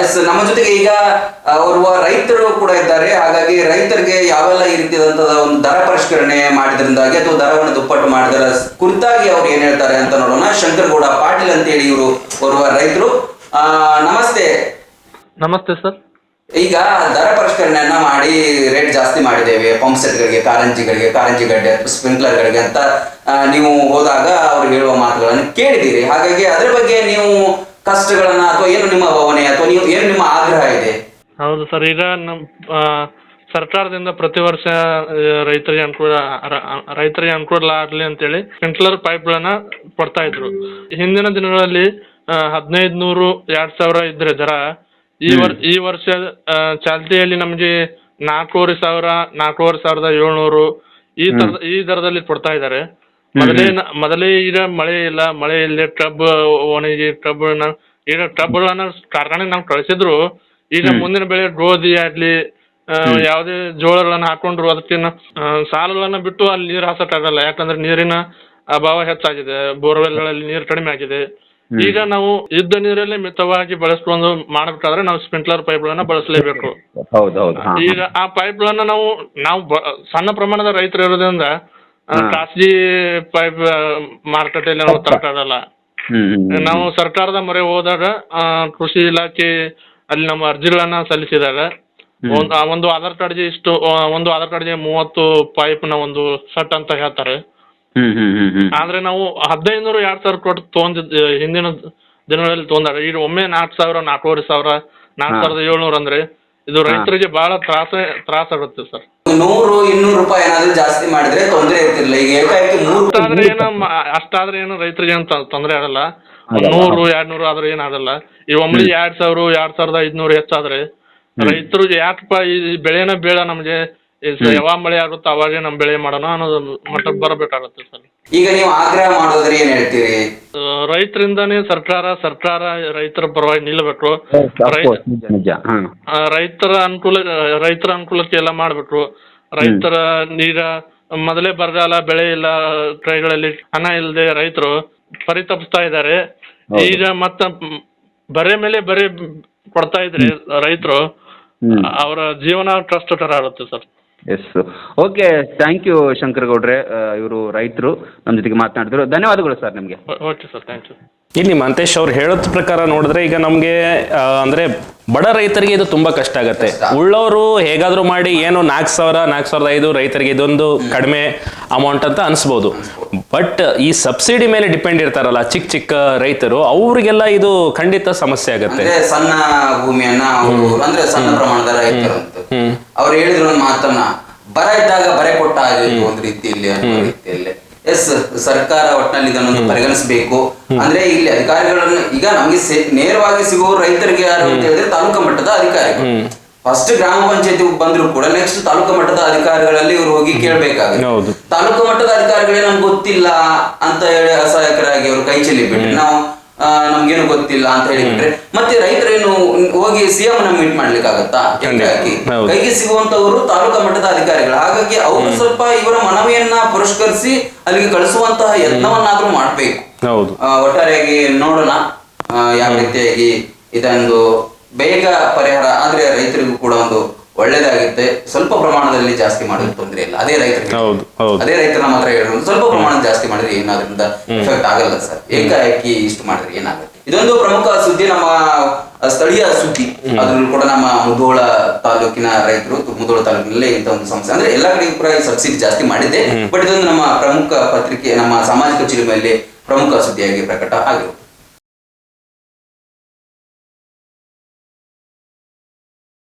S ನಮ್ಮ ಜೊತೆಗೆ ಈಗ ಓರ್ವ ರೈತರು ಕೂಡ ಇದ್ದಾರೆ. ಹಾಗಾಗಿ ರೈತರಿಗೆ ಯಾವೆಲ್ಲ ಈ ರೀತಿಯಾದಂತಹ ಒಂದು ದರ ಪರಿಷ್ಕರಣೆ ಮಾಡಿದ್ರಿಂದಾಗಿ ಅಥವಾ ದರವನ್ನು ದುಪ್ಪಟ್ಟು ಮಾಡಿದರ ಕುರಿತಾಗಿ ಅವ್ರು ಏನ್ ಹೇಳ್ತಾರೆ ಅಂತ ನೋಡೋಣ. ಶಂಕರಗೌಡ ಪಾಟೀಲ್ ಅಂತ ಹೇಳಿ ಇವರು ಓರ್ವ ರೈತರು. ಆ, ನಮಸ್ತೆ. ನಮಸ್ತೆ ಸರ್. ಈಗ ದರ ಪರಿಷ್ಕರಣೆಯನ್ನ ಮಾಡಿ ರೇಟ್ ಜಾಸ್ತಿ ಮಾಡಿದ್ದೇವೆ. ಪಂಪ್ ಸೆಟ್ಗಳಿಗೆ ಕಾರಂಜಿಗಳಿಗೆ ಕಾರಂಜಿ ಗಡ್ಡೆ ಸ್ಪ್ರಿಂಕ್ಲರ್ಗಳಿಗೆ ಅಂತ ನೀವು ಹೋದಾಗ ಅವ್ರು ಹೇಳುವ ಮಾತುಗಳನ್ನು ಕೇಳಿದ್ದೀರಿ. ಹಾಗಾಗಿ ಅದ್ರ ಬಗ್ಗೆ ನೀವು ಕಷ್ಟಗಳನ್ನ ಅಥವಾ ಏನು ನಿಮ್ಮ ಭಾವನೆ ಅಥವಾ ನೀವು ಏನು ನಿಮ್ಮ ಆಗ್ರಹ ಇದೆ? ಹೌದು ಸರ್ ಈಗ ನಮ್ಮ ಆ, ಸರ್ಕಾರದಿಂದ ಪ್ರತಿ ವರ್ಷ ಆ, ರೈತರಿಗೆ ಅನುಕೂಲ ರ- ರೈತರಿಗೆ ಅನುಕೂಲ ಆಗ್ಲಿ ಅಂತೇಳಿ ಸ್ಪ್ರಿಂಕ್ಲರ್ ಪೈಪ್ಗಳನ್ನ ಕೊಡ್ತಾ ಇದ್ರು. ಹಿಂದಿನ ದಿನಗಳಲ್ಲಿ ಹದಿನೈದು ನೂರು ಎರಡ್ ಸಾವಿರ ಇದ್ರೆ ದರ. ಈ ವರ್ ಈ ವರ್ಷ ಆ, ಚಾಲ್ತಿಯಲ್ಲಿ ನಮಗೆ ನಾಲ್ಕೂವರೆ ಸಾವಿರ ನಾಲ್ಕೂವರೆ ಸಾವಿರದ ಏಳ್ನೂರು ಈ ತರ ಈ ದರದಲ್ಲಿ ಕೊಡ್ತಾ ಇದ್ದಾರೆ. ಮೊದಲೇ ಮೊದಲೇ ಈಗ ಮಳೆ ಇಲ್ಲ ಮಳೆ ಇಲ್ಲದೆ ಟಬ್ ಒಣಗಿ ಟಬ್ ಈಗ ಟಬ್ ಅನ್ನೋ ಕಾರ್ಖಾನೆ ನಾವು ಕಳಿಸಿದ್ರು. ಈಗ ಮುಂದಿನ ಬೆಳೆ ಗೋಧಿ ಆಗ್ಲಿ ಆ, ಯಾವುದೇ ಜೋಳಗಳನ್ನ ಹಾಕೊಂಡ್ರು ಅದಕ್ಕಿನ್ನ ಆ, ಸಾಲುಗಳನ್ನ ಬಿಟ್ಟು ಅಲ್ಲಿ ನೀರು ಹಾಸಕ್ಕಾಗಲ್ಲ ಯಾಕಂದ್ರೆ ನೀರಿನ ಅಭಾವ ಹೆಚ್ಚಾಗಿದೆ. ಬೋರ್ವೆಲ್ಗಳಲ್ಲಿ ನೀರು ಕಡಿಮೆ ಆಗಿದೆ. ಈಗ ನಾವು ಇದ್ದ ನೀರಲ್ಲೇ ಮಿತವಾಗಿ ಬಳಸ್ಕೊಂಡು ಮಾಡಬೇಕಾದ್ರೆ ನಾವು ಸ್ಪ್ರಿಂಕ್ಲರ್ ಪೈಪ್ಗಳನ್ನ ಬಳಸಲೇಬೇಕು. ಹೌದು ಹೌದು. ಹಾ. ಈಗ ಆ ಪೈಪ್ಗಳನ್ನ ನಾವು ನಾವು ಬ- ಸಣ್ಣ ಪ್ರಮಾಣದ ರೈತರು ಇರೋದ್ರಿಂದ ಖಾಸಗಿ ಪೈಪ್ ಮಾರುಕಟ್ಟೆಯಲ್ಲಿ ನಾವು ತರಕಾಗಲ್ಲ ನಾವು ಸರ್ಕಾರದ ಮೊರೆ ಹೋದಾಗ ಆ, ಕೃಷಿ ಇಲಾಖೆ ಅಲ್ಲಿ ನಮ್ಮ ಅರ್ಜಿಗಳನ್ನ ಸಲ್ಲಿಸಿದಾಗ ಒಂದು ಆ ಒಂದು ಆಧಾರ್ ಕಾರ್ಡ್ಗೆ ಇಷ್ಟು ಒಂದು ಆಧಾರ್ ಕಾರ್ಡ್ಗೆ ಮೂವತ್ತು ನ ಒಂದು ಸಟ್ ಅಂತ ಹೇಳ್ತಾರೆ. ಆದ್ರೆ ನಾವು ಹದಿನೈದು ಎರಡ್ ಎರಡು ಸಾವಿರ ಕೊಟ್ಟು ತೊಗೊಂಡಿದ್ದ ಹಿಂದಿನ ದಿನಗಳಲ್ಲಿ ತೊಗೊಂಡಾಗ ಈಗ ಒಮ್ಮೆ ನಾಲ್ಕು ಸಾವಿರ ನಾಲ್ಕೂವರೆ ಸಾವಿರ ನಾಲ್ಕು ಸಾವಿರದ ಏಳ್ನೂರು ಅಂದ್ರೆ ಇದು ರೈತರಿಗೆ ಬಹಳ ತ್ರಾಸ ತ್ರಾಸ ಆಗುತ್ತೆ ಸರ್. ನೂರು ಇನ್ನೂರು ರೂಪಾಯಿ ಏನಾದ್ರೂ ಜಾಸ್ತಿ ಮಾಡಿದ್ರೆ ತೊಂದರೆ ಈಗ ಮೂರು ಅಷ್ಟಾದ್ರೆ ಏನು ಅಷ್ಟಾದ್ರೆ ಏನು ರೈತರಿಗೆ ಏನು ತೊಂದರೆ ಆಗಲ್ಲ. ಒಂದ್ ನೂರು ಎರಡ್ ನೂರು ಆದ್ರೆ ಏನಾಗಲ್ಲ ಈ ಒಮ್ಮೆ ಎರಡ್ ಸಾವಿರ ಎರಡ್ ಸಾವಿರದ ಐದ್ನೂರು ಹೆಚ್ಚಾದ್ರೆ ರೈತರು ಯಾಕಪ್ಪ ಈ ಬೆಳೆನ ಬೇಡ ನಮ್ಗೆ? ಈ ಸ- ಯಾವಾಗ ಮಳೆ ಆಗುತ್ತೋ ಅವಾಗ ನಮ್ ಬೆಳೆ ಮಾಡೋಣ ಅನ್ನೋದು ಮಟ್ಟಕ್ಕೆ ಬರಬೇಕಾಗುತ್ತೆ ಸರ್. ಈಗ ನೀವು ಆಗ್ರಹ ಮಾಡೋದ್ರೆ ಏನ್ ಹೇಳ್ತೀರಿ? ರೈತರಿಂದಾನೇ ಸರ್ಕಾರ ಸರ್ಕಾರ ರೈತರ ಪರವಾಗಿ ನಿಲ್ಲಬೇಕು ರೈತ ನಿಜ ನಿಜ. ಹಾ. ರೈತರ ಅನುಕೂಲ ರೈತರ ಅನುಕೂಲಕ್ಕೆ ಎಲ್ಲ ಮಾಡ್ಬೇಕು ರೈತರ ಈಗ ಮೊದಲೇ ಬರಗಾಲ ಬೆಳೆ ಇಲ್ಲ ಕೈಗಳಲ್ಲಿ ಹಣ ಇಲ್ಲದೆ ರೈತರು ಪರಿತಪಿಸ್ತಾ ಇದ್ದಾರೆ. ಈಗ ಮತ್ತ ಬರೆ ಮೇಲೆ ಬರೆ ಕೊಡ್ತಾ ಇದ್ರೆ ರೈತರು ಅವರ ಜೀವನ ಕಷ್ಟಕರ ಆಗುತ್ತೆ sir. Yes okay thank you Shankar ಗೌಡ್ರೆ ಇವರು ರೈತರು ನಮ್ಮ ಜೊತೆಗೆ ಮಾತನಾಡಿದ್ರು. ಧನ್ಯವಾದಗಳು ಸರ್ ನಿಮಗೆ. ಓಕೆ ಸರ್ ಥ್ಯಾಂಕ್ ಯು ಇಲ್ಲಿ ಮಂತೇಶ್ ಅವ್ರು ಹೇಳೋದ್ ಪ್ರಕಾರ ನೋಡಿದ್ರೆ ಈಗ ನಮಗೆ ಅಂದ್ರೆ ಬಡ ರೈತರಿಗೆ ಇದು ತುಂಬಾ ಕಷ್ಟ ಆಗತ್ತೆ. ಉಳ್ಳವರು ಹೇಗಾದ್ರೂ ಮಾಡಿ ಏನು ನಾಲ್ಕು ಸಾವಿರ ನಾಲ್ಕು ಸಾವಿರದ ಐದು ರೈತರಿಗೆ ಇದೊಂದು ಕಡಿಮೆ ಅಮೌಂಟ್ ಅಂತ ಅನ್ಸ್ಬೋದು. ಬಟ್ ಈ ಸಬ್ಸಿಡಿ ಮೇಲೆ ಡಿಪೆಂಡ್ ಇರ್ತಾರಲ್ಲ ಚಿಕ್ಕ ಚಿಕ್ಕ ರೈತರು ಅವ್ರಿಗೆಲ್ಲ ಇದು ಖಂಡಿತ ಸಮಸ್ಯೆ ಆಗತ್ತೆ. ಅಂದ್ರೆ ಸಣ್ಣ ಭೂಮಿಯನ್ನ ಅಂದ್ರೆ ಸಣ್ಣ ಪ್ರಮಾಣದ ರೈತರು. ಅವ್ರು ಹೇಳಿದ್ರು ಒಂದು ಮಾತನ್ನ ಬರ ಇದ್ದಾಗ ಬರೆ ಕೊಟ್ಟ ಒಂದು ರೀತಿಯಲ್ಲಿ ಅನ್ನೋ ರೀತಿಯಲ್ಲಿ. ಎಸ್ ಸರ್ಕಾರ ಒಟ್ಟಿನಲ್ಲಿ ಇದನ್ನು ಪರಿಗಣಿಸಬೇಕು. ಅಂದ್ರೆ ಇಲ್ಲಿ ಅಧಿಕಾರಿಗಳನ್ನು ಈಗ ನಮಗೆ ನೇರವಾಗಿ ಸಿಗುವ ರೈತರಿಗೆ ಯಾರು ಅಂತ ಹೇಳಿದ್ರೆ ತಾಲೂಕು ಮಟ್ಟದ ಅಧಿಕಾರಿಗಳು. ಫಸ್ಟ್ ಗ್ರಾಮ ಪಂಚಾಯತಿ ಬಂದ್ರು ಕೂಡ ನೆಕ್ಸ್ಟ್ ತಾಲೂಕು ಮಟ್ಟದ ಅಧಿಕಾರಿಗಳಲ್ಲಿ ಇವ್ರು ಹೋಗಿ ಕೇಳ್ಬೇಕಾಗುತ್ತೆ. ತಾಲೂಕು ಮಟ್ಟದ ಅಧಿಕಾರಿಗಳೇ ನಮ್ಗೆ ಗೊತ್ತಿಲ್ಲ ಅಂತ ಹೇಳಿ ಅಸಹಾಯಕರಾಗಿ ಅವರು ಕೈ ಚೆಲ್ಲಿ ಬಿಟ್ಟು ನಾವು ನಮ್ಗೇನು ಗೊತ್ತಿಲ್ಲ ಅಂತ ಹೇಳಿಬಿಟ್ರೆ ಮತ್ತೆ ರೈತರೇನು ಹೋಗಿ ಸಿಎಂ ನ ಮೀಟ್ ಮಾಡ್ಲಿಕ್ಕೆ ಆಗುತ್ತಾ. ಕೈಗೆ ಸಿಗುವಂತವರು ತಾಲೂಕಾ ಮಟ್ಟದ ಅಧಿಕಾರಿಗಳು. ಹಾಗಾಗಿ ಅವರು ಸ್ವಲ್ಪ ಇವರ ಮನವಿಯನ್ನ ಪುರಸ್ಕರಿಸಿ ಅಲ್ಲಿಗೆ ಕಳಿಸುವಂತಹ ಯತ್ನವನ್ನಾದ್ರೂ ಮಾಡ್ಬೇಕು. ಒಟ್ಟಾರೆಯಾಗಿ ನೋಡೋಣ ಯಾವ ರೀತಿಯಾಗಿ ಇದೊಂದು ಬೇಗ ಪರಿಹಾರ ಆದ್ರೆ ರೈತರಿಗೂ ಕೂಡ ಒಂದು ಒಳ್ಳೇದಾಗುತ್ತೆ. ಸ್ವಲ್ಪ ಪ್ರಮಾಣದಲ್ಲಿ ಜಾಸ್ತಿ ಮಾಡೋದು ತೊಂದರೆ ಇಲ್ಲ. ಅದೇ ರೈತರಿಗೆ. ಅದೇ ರೈತರ ಮಾತ್ರ ಹೇಳೋದು ಸ್ವಲ್ಪ ಪ್ರಮಾಣ ಜಾಸ್ತಿ ಮಾಡಿದ್ರೆ ಏನಾದ್ರಿಂದ ಎಫೆಕ್ಟ್ ಆಗಲ್ಲ ಸರ್. ಏಕಾಏಕಿ ಇಷ್ಟು ಮಾಡಿದ್ರೆ ಏನಾಗುತ್ತೆ? ಇದೊಂದು ಪ್ರಮುಖ ಸುದ್ದಿ ನಮ್ಮ ಸ್ಥಳೀಯ ಸುದ್ದಿ. ಅದ್ರಲ್ಲೂ ಕೂಡ ನಮ್ಮ ಮುಧೋಳ ತಾಲೂಕಿನ ರೈತರು ಮುಧೋಳ ತಾಲೂಕಿನಲ್ಲಿ ಇಂತ ಒಂದು ಸಮಸ್ಯೆ. ಅಂದ್ರೆ ಎಲ್ಲಾ ಕಡೆ ಕೂಡ ಸಬ್ಸಿಡಿ ಜಾಸ್ತಿ ಮಾಡಿದ್ದೆ. ಬಟ್ ಇದೊಂದು ನಮ್ಮ ಪ್ರಮುಖ ಪತ್ರಿಕೆ ನಮ್ಮ ಸಾಮಾಜಿಕ ಚಿಲುಮೆಯಲ್ಲಿ ಪ್ರಮುಖ ಸುದ್ದಿಯಾಗಿ ಪ್ರಕಟ ಆಗಿರುತ್ತೆ.